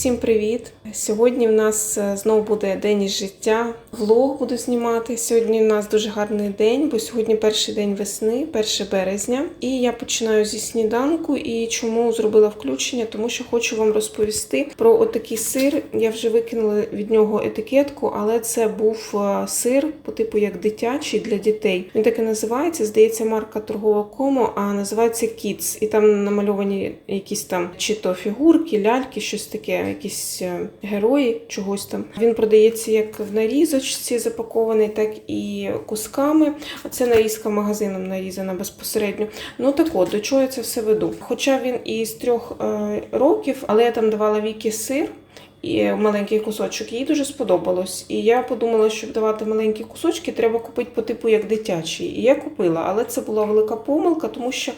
Усім привіт! Сьогодні в нас е, знову буде день із життя. Влог буду знімати. Сьогодні в нас дуже гарний день, бо сьогодні перший день весни, 1 березня. І я починаю зі сніданку. І чому зробила включення? Тому що хочу вам розповісти про отакий сир. Я вже викинула від нього етикетку, але це був е, сир по типу як дитячий для дітей. Він так і називається. Здається, марка торгова комо, а називається Kids. І там намальовані якісь там чи то фігурки, ляльки, щось таке, якісь е, герої чогось там. Він продається як в нарізочці запакований, так і кусками. Це нарізка магазином нарізана безпосередньо. Ну так от, до чого я це все веду. Хоча він і з трьох е, років, але я там давала віки сир. І маленький кусочок їй дуже сподобалось. І я подумала, щоб давати маленькі кусочки, треба купити по типу як дитячий. І я купила, але це була велика помилка, тому що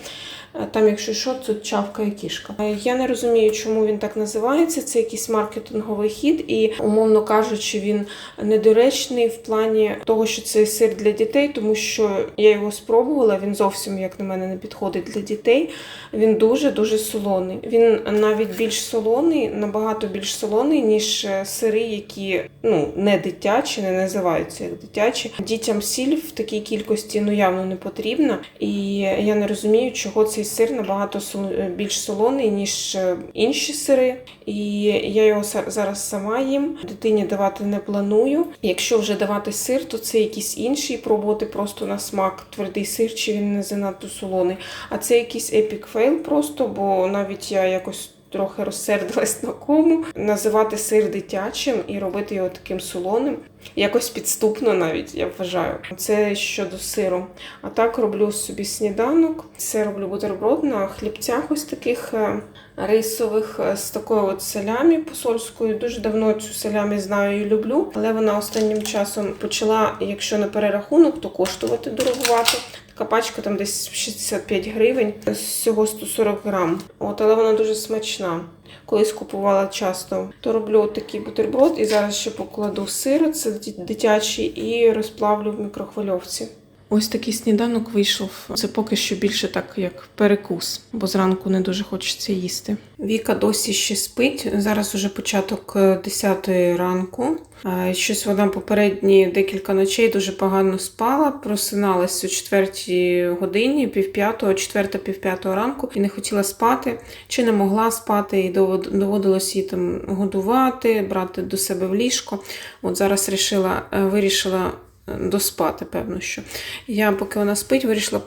там, якщо що, тут чавкає кішка. Е, Я не розумію, чому він так називається. Це якийсь маркетинговий хід, і умовно кажучи, він недоречний в плані того, що це сир для дітей, тому що я його спробувала. Він зовсім, як на мене, не підходить для дитей. Він дуже дуже солоний. Він навіть більш солоний, набагато більш солоний, ніж е, сири, які ну не дитячі, не називаються як дитячі. Дітям сіль в такій кількості ну явно не потрібна. І я не розумію, чого цей сир набагато е, більш солоний, ніж е, інші сири. І я його зараз сама їм. Дитині давати не планую. Якщо вже давати сир, то це якийсь інший, пробувати просто на смак твердий сир, чи він не занадто солоний. А це якийсь епік фейл просто, бо навіть я якось. Трохи розсердилась на кому називати сир дитячим і робити його таким солоним. Якось підступно навіть, я вважаю. Це щодо сиру. А так роблю собі сніданок. Це роблю бутерброд на хлібцях ось таких е, рисових е, з такою от салямі посольською. Дуже давно цю салямі знаю і люблю, але вона останнім часом почала, якщо на перерахунок, то коштувати дорогувати. Така пачка там десь 65 гривень, всього 140 грам. От, але вона дуже смачна. Колись купувала часто, то роблю такий бутерброд і зараз ще покладу сир, це дитячий, і розплавлю в мікрохвильовці. Ось такий сніданок вийшов. Це поки що більше так, як перекус, бо зранку не дуже хочеться їсти. Віка досі ще спить. Зараз уже початок 10 ранку. Е, Щось вона попередні декілька ночей дуже погано спала, просиналась о 4 годині, пів п'ятого, четверта, пів п'ятого ранку і не хотіла спати, чи не могла спати, і доводилось її там годувати, брати до себе в ліжко. От зараз е, вирішила доспати, певно, що. Я, поки вона спить, вирішила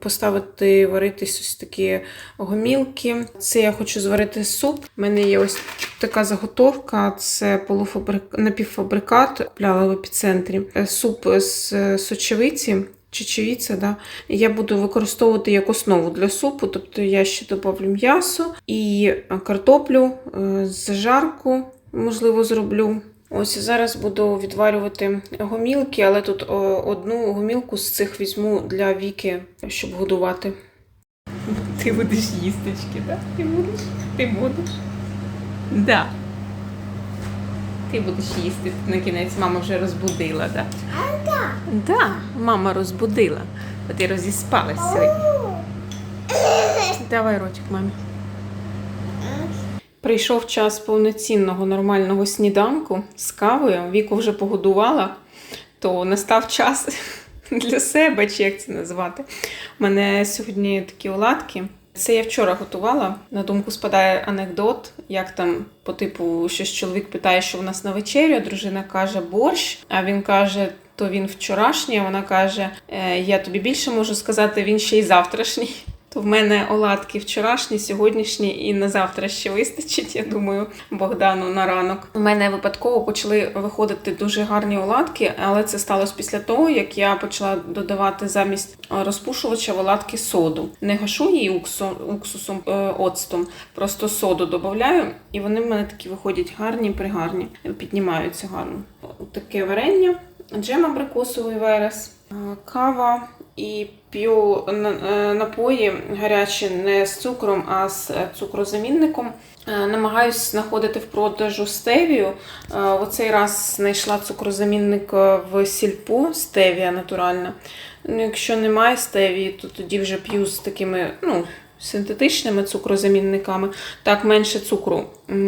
поставити варитись ось такі гомілки. Це я хочу зварити суп. У мене є ось така заготовка, це полуфабрик... напівфабрикат, купляла в епіцентрі. Е, Суп з е, сочевиці. Чечевіця, да. Я буду використовувати як основу для супу, тобто я ще додавлю м'ясо і картоплю, е, зажарку, можливо, зроблю. Ось зараз буду відварювати гомілки, але тут о, одну гомілку з цих візьму для віки, щоб годувати. Ти будеш їсточки, так? Ти будеш? Ти будеш? Да. Ти будеш їсти на кінець, мама вже розбудила, так? Да? Да, мама розбудила. Ти розіспалась сьогодні. Давай ротик мамі. Прийшов час повноцінного нормального сніданку з кавою. Віку вже погодувала, то настав час для себе, чи як це назвати. У мене сьогодні такі оладки. Це я вчора готувала. На думку спадає анекдот, як там по типу, щось чоловік питає, що в нас на вечерю, а дружина каже борщ, а він каже. То він вчорашній, а вона каже: «Е, Я тобі більше можу сказати, він ще й завтрашній. То в мене оладки вчорашні, сьогоднішні і на завтра ще вистачить. Я думаю, Богдану на ранок. У мене випадково почали виходити дуже гарні оладки, але це сталося після того, як я почала додавати замість розпушувача в оладки соду. Не гашу її уксу- уксусом е, оцтом, просто соду додаю, і вони в мене такі виходять гарні, пригарні, піднімаються гарно. Таке варення, джем абрикосовий верес, е, кава і п'ю е, напої гарячі не з цукром, а з е, цукрозамінником. Е, Намагаюсь знаходити в продажу стевію. Оцей раз знайшла цукрозамінник в сільпу, стевія натуральна. Ну, якщо немає стевії, то тоді вже п'ю з такими, ну, синтетичними цукрозамінниками, так менше цукру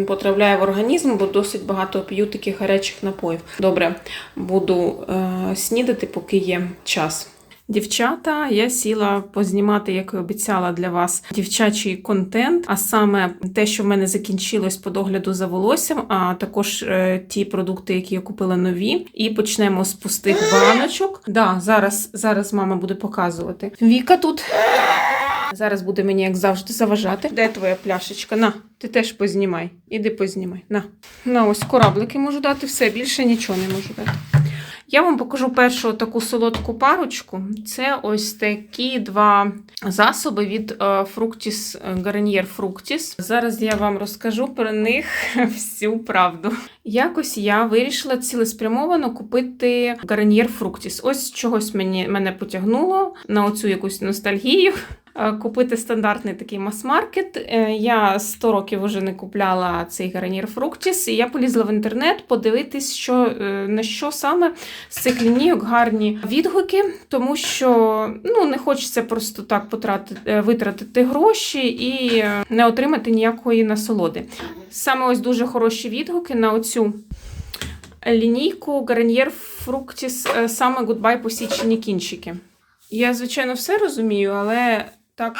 потрапляє в організм, бо досить багато п'ю таких гарячих напоїв. Добре, буду е, снідати, поки є час. Дівчата, я сіла познімати, як і обіцяла для вас, дівчачий контент, а саме те, що в мене закінчилось по догляду за волоссям, а також е, ті продукти, які я купила нові. І почнемо з пустих баночок. Да, зараз, зараз мама буде показувати. Віка тут. Зараз буде мені, як завжди, заважати. Де твоя пляшечка? На, ти теж познімай. Іди познімай. На. На ось кораблики можу дати, все, більше нічого не можу дати. Я вам покажу першу таку солодку парочку. Це ось такі два засоби від е, Fructis е, Garnier Fructis. Зараз я вам розкажу про них всю правду. Якось я вирішила цілеспрямовано купити Garnier Fructis. Ось чогось мені, мене потягнуло на оцю якусь ностальгію. Е, Купити стандартний такий мас-маркет. Е, Я 100 років вже не купляла цей гарнір Fructis, і я полізла в інтернет подивитись, що, е, на що саме з цих лінійок гарні відгуки, тому що ну, не хочеться просто так потратити, витратити гроші і не отримати ніякої насолоди. Саме ось дуже хороші відгуки на оцю лінійку Garnier е, саме Goodbye посічені кінчики. Я, звичайно, все розумію, але так.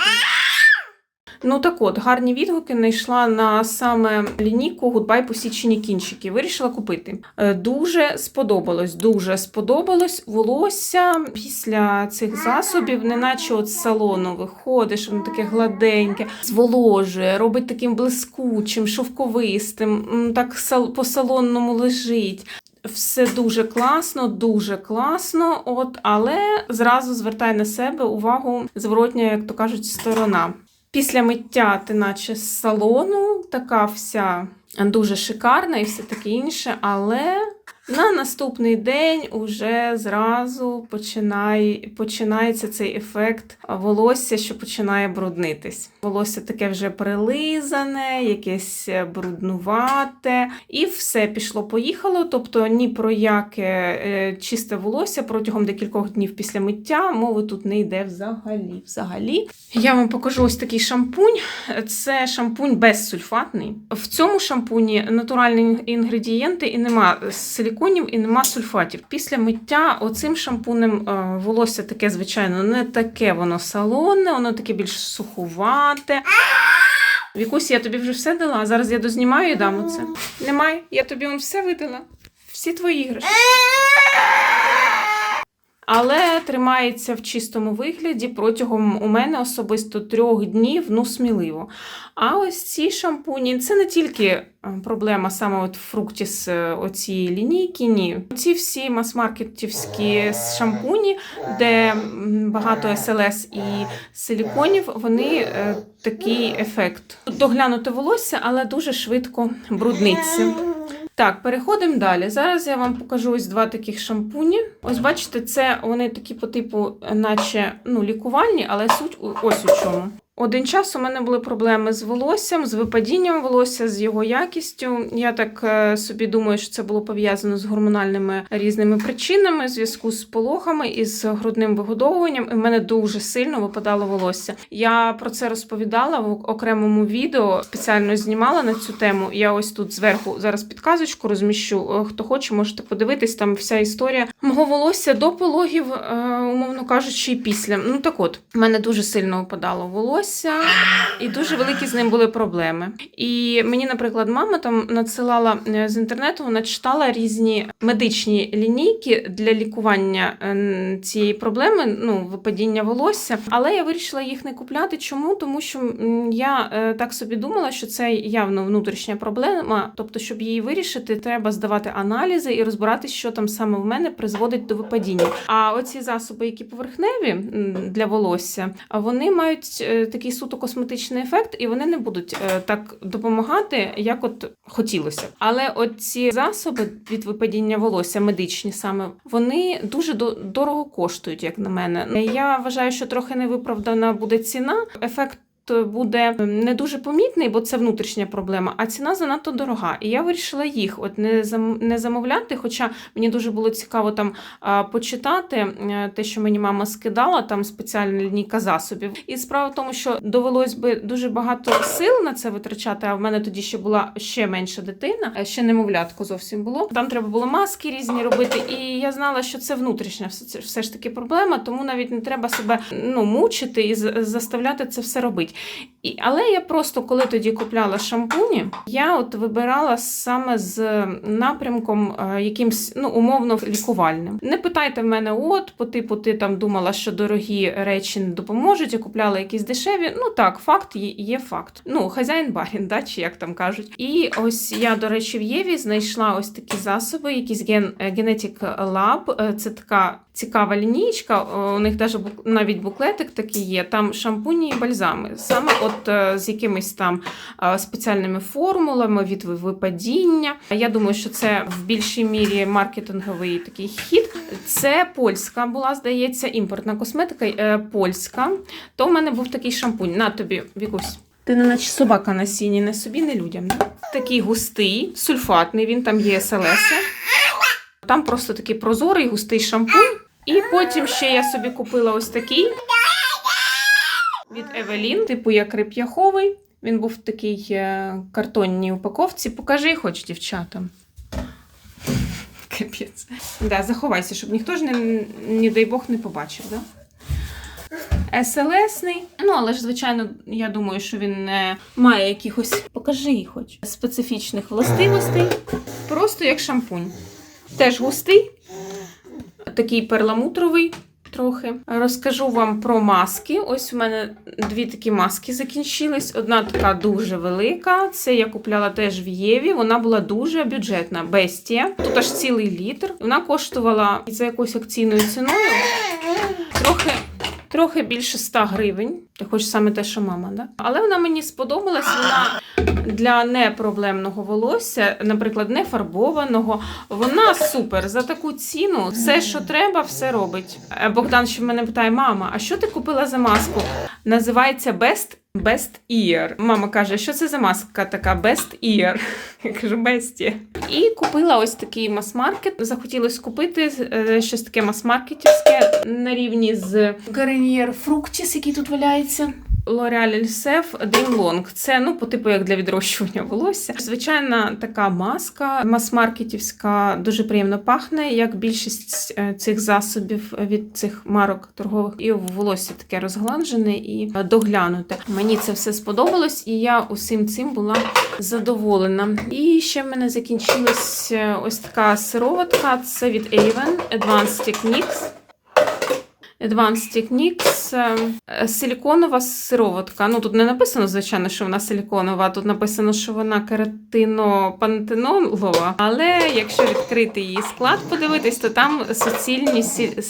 Ну так от, гарні відгуки знайшла на саме лінійку Goodbye посічені кінчики. Вирішила купити. Е, Дуже сподобалось, дуже сподобалось волосся після цих засобів, неначе от з салону виходиш, воно таке гладеньке, зволожує, робить таким блискучим, шовковистим, так по салонному лежить. Все дуже класно, дуже класно, от, але зразу звертає на себе увагу зворотня, як то кажуть, сторона. Після миття ти наче з салону, така вся дуже шикарна і все таке інше, але на наступний день уже зразу починає, починається цей ефект волосся, що починає бруднитись. Волосся таке вже прилизане, якесь бруднувате, і все пішло-поїхало. Тобто ні про яке е, чисте волосся протягом декількох днів після миття мови тут не йде взагалі. взагалі. Я вам покажу ось такий шампунь. Це шампунь безсульфатний. В цьому шампуні натуральні інгредієнти і нема силіконів, і нема сульфатів. Після миття оцим шампунем е, волосся таке, звичайно, не таке воно салонне, воно таке більш сухувате. Вікусь, я тобі вже все дала. Зараз я дознімаю і дам оце. Немає, я тобі он все видала. Всі твої іграшки. Але тримається в чистому вигляді протягом у мене особисто трьох днів, ну сміливо. А ось ці шампуні це не тільки е, проблема саме от фруктіс е, оцієї лінійки. Ні. Ці всі мас-маркетівські шампуні, де багато СЛС і силіконів, вони е, такий ефект. Доглянути волосся, але дуже швидко брудниться. Так, переходимо далі. Зараз я вам покажу ось два таких шампуні. Ось бачите, це вони такі по типу, наче ну, лікувальні, але суть ось у чому. Один час у мене були проблеми з волоссям, з випадінням волосся, з його якістю. Я так е, собі думаю, що це було пов'язано з гормональними різними причинами, в зв'язку з пологами і з грудним вигодовуванням. І в мене дуже сильно випадало волосся. Я про це розповідала в окремому відео, спеціально знімала на цю тему. Я ось тут зверху зараз підказочку розміщу. Е, Хто хоче, можете подивитись. Там вся історія мого волосся до пологів, е, умовно кажучи, і після. Ну так от, в мене дуже сильно випадало волосся, і дуже великі з ним були проблеми. І мені, наприклад, мама там надсилала е, з інтернету, вона читала різні медичні лінійки для лікування е, цієї проблеми, ну, випадіння волосся. Але я вирішила їх не купляти. Чому? Тому що я е, так собі думала, що це явно внутрішня проблема. Тобто, щоб її вирішити, треба здавати аналізи і розбиратись, що там саме в мене призводить до випадіння. А оці засоби, які поверхневі для волосся, вони мають такий суто косметичний ефект, і вони не будуть е, так допомагати, як от хотілося. Але оці засоби від випадіння волосся, медичні саме, вони дуже до- дорого коштують, як на мене. Я вважаю, що трохи невиправдана буде ціна. Ефект буде не дуже помітний, бо це внутрішня проблема, а ціна занадто дорога. І я вирішила їх от не зам- не замовляти. Хоча мені дуже було цікаво там почитати те, що мені мама скидала, там спеціальна лінійка засобів. І справа в тому, що довелось би дуже багато сил на це витрачати. А в мене тоді ще була ще менша дитина, ще немовлятко зовсім було. Там треба було маски різні робити, і я знала, що це внутрішня все, ж таки проблема, тому навіть не треба себе ну, мучити і заставляти це все робити. І, але я просто, коли тоді купляла шампуні, я от вибирала саме з напрямком е, якимсь ну, умовно лікувальним. Не питайте в мене, от, по типу, ти там думала, що дорогі речі не допоможуть, я купляла якісь дешеві. Ну так, факт є, факт. Ну, хазяїн барін, да, чи як там кажуть. І ось я, до речі, в Єві знайшла ось такі засоби, якісь ген, е, Genetic Lab. Е, Це така цікава лінійка. У них навіть буклетик такий є. Там шампуні і бальзами. Саме от е, з якимись там е, спеціальними формулами від випадіння. Я думаю, що це в більшій мірі маркетинговий такий хід. Це польська була, здається, імпортна косметика е, польська. То в мене був такий шампунь. На тобі, Вікусь. Ти не наче собака на сіні, не собі, не людям. Да? Такий густий, сульфатний, він там є СЛС. Там просто такий прозорий, густий шампунь. І потім ще я собі купила ось такий від Евелін, типу як реп'яховий. Він був в такій е, картонній упаковці. Покажи хоч дівчатам. Капець. Да, заховайся, щоб ніхто ж не, не дай Бог не побачив. Да? СЛСний. Ну, але ж, звичайно, я думаю, що він не має якихось, покажи хоч, специфічних властивостей. Просто як шампунь. Теж густий, такий перламутровий трохи. Розкажу вам про маски. Ось у мене дві такі маски закінчились. Одна така дуже велика. Це я купляла теж в Єві. Вона була дуже бюджетна. Бестія. Тут аж цілий літр. Вона коштувала за якоюсь акційною ціною. Трохи. Трохи більше 100 гривень, хочеш саме те, що мама, да? Але вона мені сподобалась. Вона для непроблемного волосся, наприклад, не фарбованого. Вона супер за таку ціну. Все, що треба, все робить. Е, Богдан ще мене питає: мама, а що ти купила за маску? Називається Best. Best Ear. Мама каже, що це за маска така Best Ear. Я кажу, Bestie. І купила ось такий мас-маркет. Захотілося купити е, щось таке мас-маркетівське на рівні з Garnier Fructis, який тут валяється. L'Oreal Elsef Dream Long. Це ну по типу як для відрощування волосся. Звичайна така маска мас-маркетівська, дуже приємно пахне, як більшість е, цих засобів від цих марок торгових. І волосся таке розгладжене і е, доглянуте. Мені це все сподобалось, і я усім цим була задоволена. І ще в мене закінчилась е, ось така сироватка. Це від Avon Advanced Techniques. Advanced Techniques е, силіконова сироватка. Ну тут не написано, звичайно, що вона силіконова, тут написано, що вона кератино-пантенолова. Але якщо відкрити її склад, подивитись, то там суцільні сі-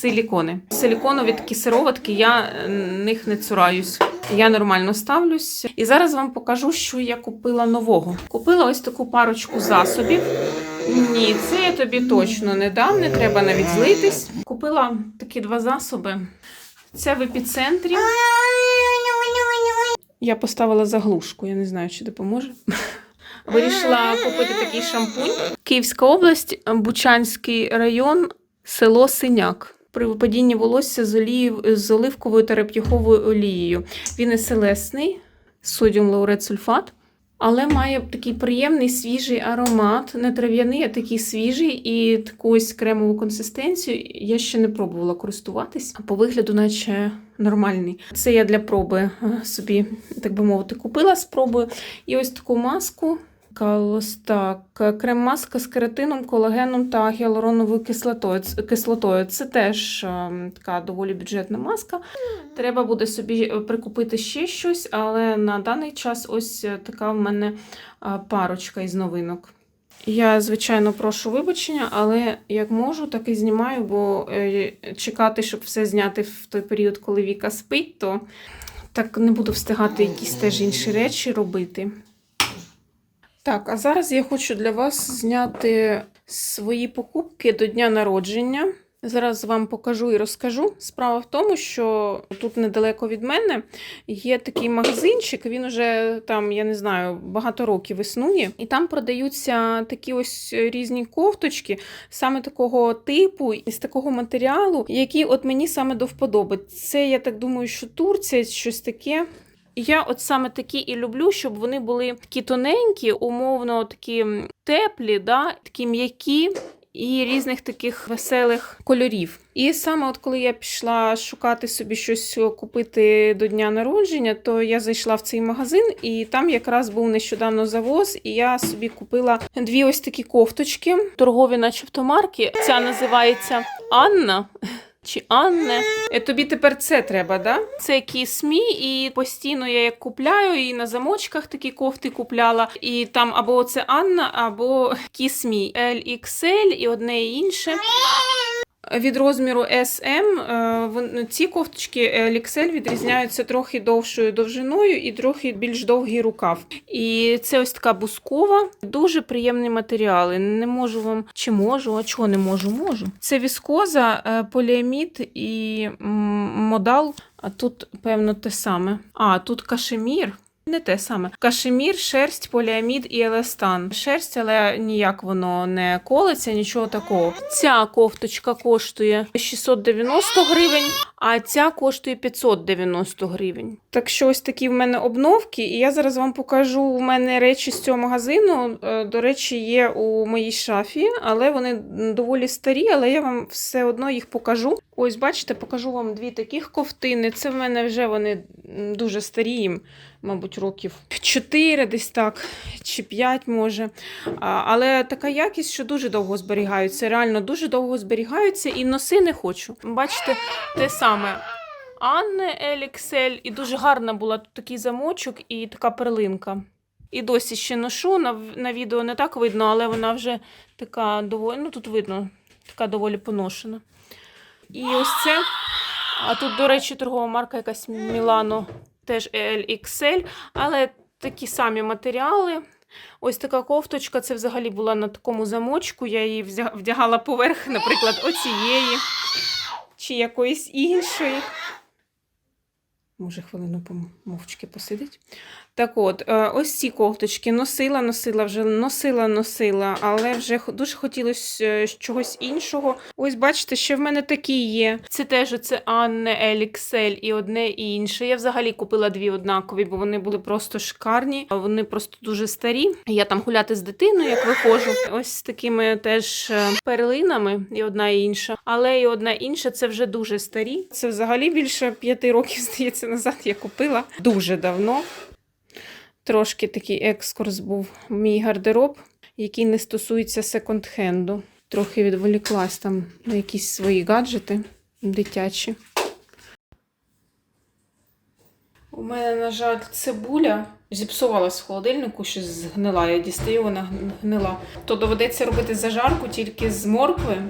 силікони. Силіконові такі сироватки, я е, них не цураюсь. Я нормально ставлюсь. І зараз вам покажу, що я купила нового. Купила ось таку парочку засобів. Ні, це я тобі точно не дам, не треба навіть злитись. Купила такі два засоби. Це в епіцентрі. Я поставила заглушку, я не знаю, чи допоможе. Вирішила купити такий шампунь. Київська область, Бучанський район, село Синяк. При випадінні волосся з, олією, з оливковою та реп'яховою олією. Він селесний, содіум лаурет сульфат. Але має такий приємний свіжий аромат, не трав'яний, а такий свіжий і такусь кремову консистенцію. Я ще не пробувала користуватись, а по вигляду, наче нормальний. Це я для проби е, собі, так би мовити, купила спробую. І ось таку маску. Ось так. Крем-маска з кератином, колагеном та гіалуроновою кислотою. Це теж е, така доволі бюджетна маска. Треба буде собі е, прикупити ще щось, але на даний час ось е, така в мене парочка із новинок. Я, звичайно, прошу вибачення, але як можу, так і знімаю, бо чекати, щоб все зняти в той період, коли Віка спить, то так не буду встигати якісь теж інші речі робити. Так, а зараз я хочу для вас зняти свої покупки до дня народження. Зараз вам покажу і розкажу. Справа в тому, що тут недалеко від мене є такий магазинчик. Він уже там, я не знаю, багато років існує, і там продаються такі ось різні кофточки, саме такого типу і з такого матеріалу, які от мені саме до вподоби. Це я так думаю, що Турція, щось таке. Я от саме такі і люблю, щоб вони були такі тоненькі, умовно такі теплі, да? такі м'які. І різних таких веселих кольорів. І саме от коли я пішла шукати собі щось купити до дня народження, то я зайшла в цей магазин, і там якраз був нещодавно завоз, і я собі купила дві ось такі кофточки, торгові, начебто марки. Ця називається Анна. Чи Анне. Е, Тобі тепер це треба, да? Це кісмі, і постійно я як купляю, і на замочках такі кофти купляла. І там або це Анна, або кісмі LXL і одне і інше. Від розміру SM е, ці кофточки LXL відрізняються трохи довшою довжиною і трохи більш довгий рукав. І це ось така бускова, дуже приємні матеріали. Не можу вам чи можу, а чого не можу? Можу. Це віскоза, е, поліамід і модал. А тут, певно, те саме. А, тут кашемір. Не те саме. Кашемір, шерсть, поліамід і еластан. Шерсть, але ніяк воно не колеться, нічого такого. Ця кофточка коштує 690 гривень, а ця коштує 590 гривень. Так що ось такі в мене обновки, і я зараз вам покажу. У мене речі з цього магазину. е, До речі, є у моїй шафі, але вони доволі старі, але я вам все одно їх покажу. Ось, бачите, покажу вам дві таких ковтини. Це в мене вже вони дуже старі, мабуть, років 4, десь так, чи 5 може. Але така якість, що дуже довго зберігаються. Реально дуже довго зберігаються і носи не хочу. Бачите, те саме. Анне LXL, і дуже гарна була тут такий замочок і така перлинка. І досі ще ношу. На, на відео не так видно, але вона вже така доволі, ну тут видно, така доволі поношена. І ось це. А тут, до речі, торгова марка якась Milano, теж LXL, але такі самі матеріали. Ось така кофточка, це взагалі була на такому замочку. Я її вдягала поверх, наприклад, оцієї чи якоїсь іншої. Може, хвилину мовчки посидить. Так от, е, ось ці кофточки носила, носила, вже носила, носила, але вже дуже хотілося е, чогось іншого. Ось, бачите, ще в мене такі є. Це теж оце Анне LXL і одне і інше. Я взагалі купила дві однакові, бо вони були просто шикарні. Вони просто дуже старі. Я там гуляти з дитиною, як виходжу. Ось такими теж е, перлинами, і одна і інша. Але і одна інша це вже дуже старі. Це взагалі більше п'яти років, здається, назад я купила дуже давно. Трошки такий екскурс був мій гардероб, який не стосується секонд-хенду. Трохи відволіклась там на якісь свої гаджети дитячі. У мене, на жаль, цибуля зіпсувалась в холодильнику, щось згнила. Я дістаю, вона гнила. То доведеться робити зажарку тільки з моркви.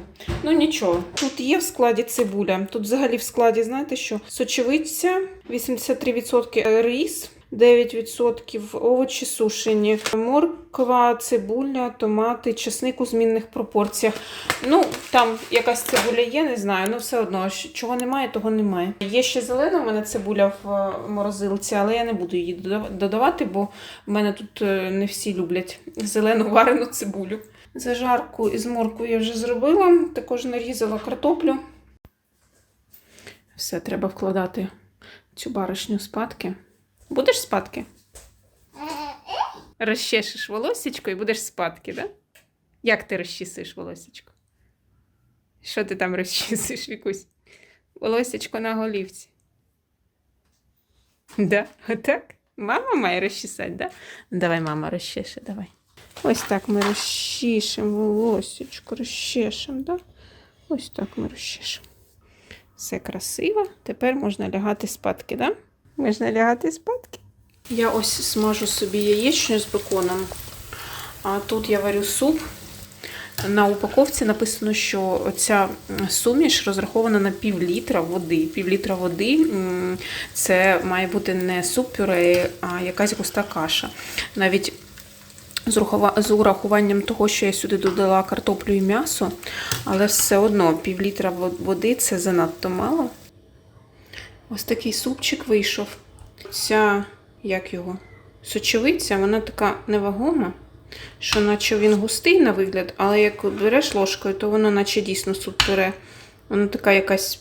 Ну нічого. Тут є в складі цибуля. Тут взагалі в складі, знаєте що? Сочевиця, 83% рис. 9% овочі сушені, морква, цибуля, томати, чесник у змінних пропорціях. Ну, там якась цибуля є, не знаю, ну все одно, чого немає, того немає. Є ще зелена в мене цибуля в е, морозилці, але я не буду її додавати, бо в мене тут е, не всі люблять зелену варену цибулю. Зажарку із морквою я вже зробила, також нарізала картоплю. Все, треба вкладати цю баришню спадки. Будеш спадки? Розчешеш волосечко і будеш спадки, да? Як ти розчісуєш волосечко? Що ти там розчісуєш, Вікусь? Волосечко на голівці. Да, отак? Мама має розчесати, да? Давай, мама розчеше, давай. Ось так ми розчішемо волосечко, розчешемо, да? Ось так ми розчешемо. Все красиво. Тепер можна лягати спадки, да? Можна лягати спадки. Я ось смажу собі яєчню з беконом. А тут я варю суп. На упаковці написано, що ця суміш розрахована на пів літра води. Пів літра води це має бути не суп пюре, а якась густа каша. Навіть з урахуванням того, що я сюди додала картоплю і м'ясо, але все одно пів літра води це занадто мало. Ось такий супчик вийшов. Ця, як його, сочевиця, вона така невагома, що наче він густий на вигляд, але як береш ложкою, то воно наче дійсно суп пюре. Вона така якась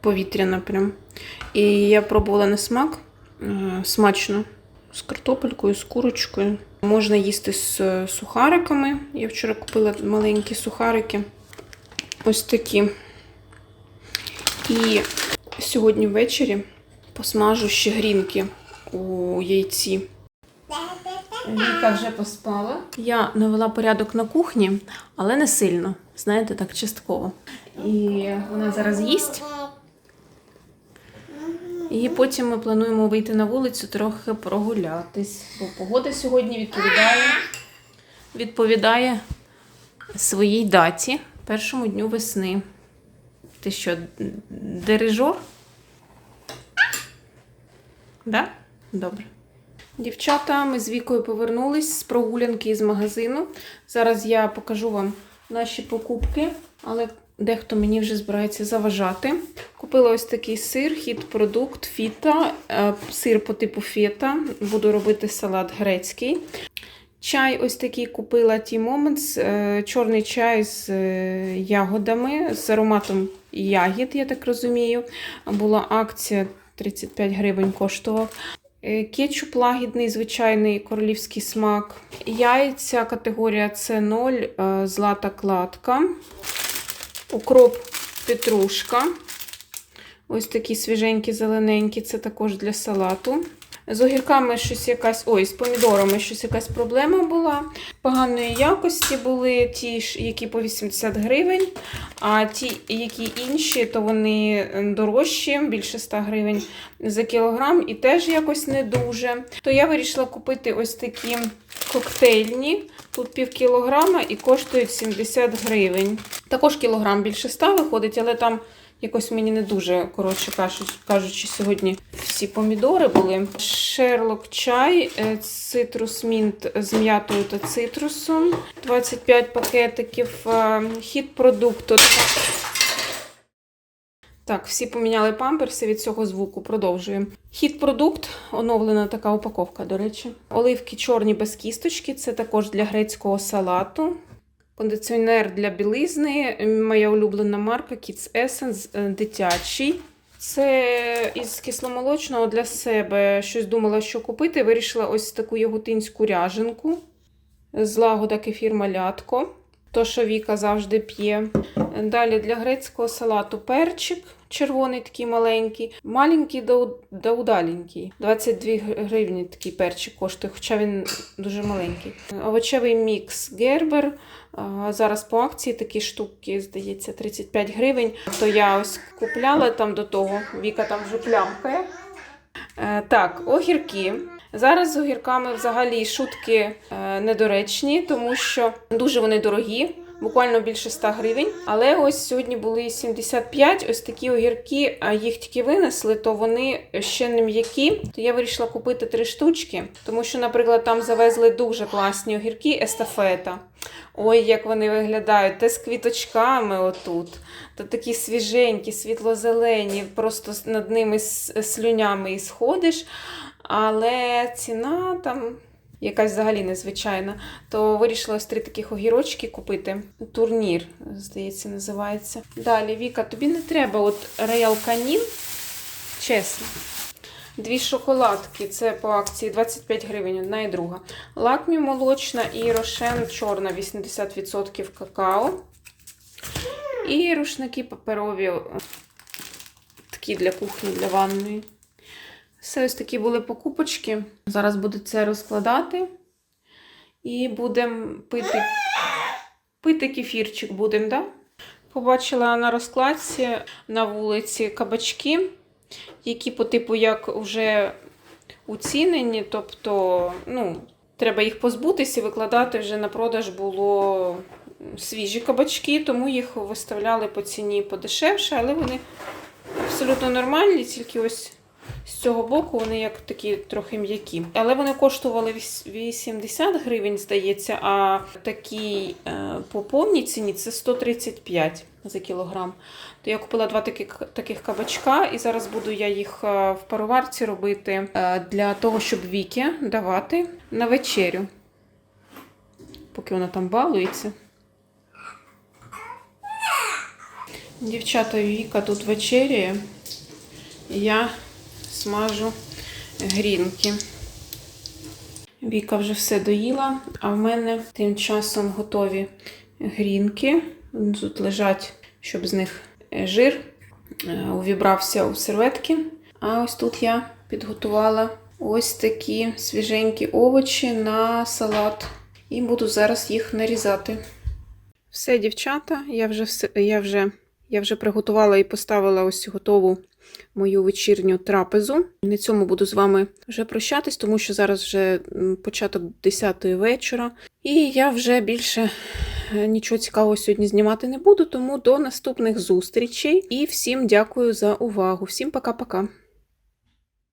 повітряна прям. І я пробувала на смак. Е, Смачно. З картопелькою, з курочкою. Можна їсти з е, сухариками. Я вчора купила маленькі сухарики. Ось такі. І сьогодні ввечері посмажу ще грінки у яйці. Віка вже поспала. Я навела порядок на кухні, але не сильно. Знаєте, так частково. І вона зараз їсть. І потім ми плануємо вийти на вулицю трохи прогулятись. Бо погода сьогодні відповідає, відповідає своїй даті, першому дню весни. Ти що, дирижор? Да? Добре. Дівчата, ми з Вікою повернулись з прогулянки з магазину. Зараз я покажу вам наші покупки, але дехто мені вже збирається заважати. Купила ось такий сир, хіт-продукт фіта, е, сир по типу фета. Буду робити салат грецький. Чай ось такий купила Tea Moments, е, чорний чай з е, ягодами, з ароматом ягід, я так розумію. Була акція 35 гривень коштував. Е, Кетчуп лагідний, звичайний королівський смак. Яйця категорія С0, е, злата кладка. Укроп петрушка. Ось такі свіженькі, зелененькі, це також для салату. З огірками щось якась, ой, з помідорами щось якась проблема була. Поганої якості були ті, які по 80 гривень, а ті, які інші, то вони дорожчі, більше 100 гривень за кілограм, і теж якось не дуже. То я вирішила купити ось такі коктейльні. Тут пів кілограма і коштують 70 гривень. Також кілограм більше 100 виходить, але там якось мені не дуже, коротше кажучи, сьогодні всі помідори були. Шерлок чай, е, цитрус мінт з м'ятою та цитрусом. 25 пакетиків. е, Хід продукту. Так, всі поміняли памперси від цього звуку. Продовжуємо. Хід продукт, оновлена така упаковка, до речі. Оливки чорні без кісточки, це також для грецького салату. Кондиціонер для білизни, моя улюблена марка Kids Essence, е, дитячий. Це із кисломолочного для себе щось думала, що купити. Вирішила ось таку ягутинську ряженку. Злагода кефір малятко. То, що Віка завжди п'є. Далі для грецького салату перчик червоний, такий маленький, маленький да, удаленький. 22 гривні такий перчик коштує, хоча він дуже маленький. Овочевий мікс Гербер. Зараз по акції такі штуки, здається, 35 гривень. То я ось купляла там до того. Віка там вже плямкає. Е, Так, огірки. Зараз з огірками взагалі шутки е, недоречні, тому що дуже вони дорогі, буквально більше 100 гривень. Але ось сьогодні були 75, ось такі огірки, а їх тільки винесли, то вони ще не м'які. То я вирішила купити три штучки, тому що, наприклад, там завезли дуже класні огірки, естафета. Ой, як вони виглядають, те з квіточками отут, то такі свіженькі, світло-зелені, просто над ними слюнями і сходиш. Але ціна там якась взагалі незвичайна. То вирішила ось три таких огірочки купити. Турнір, здається, називається. Далі, Віка, тобі не треба от Royal Canin, чесно. Дві шоколадки, це по акції 25 гривень, одна і друга. Лакмі молочна і рошен чорна, 80% какао. І рушники паперові, такі для кухні, для ванної. Все ось такі були покупочки. Зараз буду це розкладати. І будемо пити, пити кефірчик будемо, да? Побачила на розкладці на вулиці кабачки, які по типу як вже уцінені, тобто, ну, треба їх позбутися і викладати вже на продаж було свіжі кабачки, тому їх виставляли по ціні подешевше, але вони абсолютно нормальні, тільки ось з цього боку вони як такі трохи м'які. Але вони коштували 80 гривень, здається, а такі е, по повній ціні це 135 за кілограм. То я купила два таких, таких кабачка, і зараз буду я їх е, в пароварці робити е, для того, щоб Вікі давати на вечерю. Поки вона там балується. Дівчата Віка тут вечеряє. Я смажу грінки. Віка вже все доїла, а в мене тим часом готові грінки. Тут лежать, щоб з них е, жир е, увібрався у серветки. А ось тут я підготувала ось такі свіженькі овочі на салат. І буду зараз їх нарізати. Все, дівчата, я вже, я вже, я вже приготувала і поставила ось готову мою вечірню трапезу. На цьому буду з вами вже прощатись, тому що зараз вже початок 10 вечора. І я вже більше е, нічого цікавого сьогодні знімати не буду, тому до наступних зустрічей. І всім дякую за увагу. Всім пока-пока.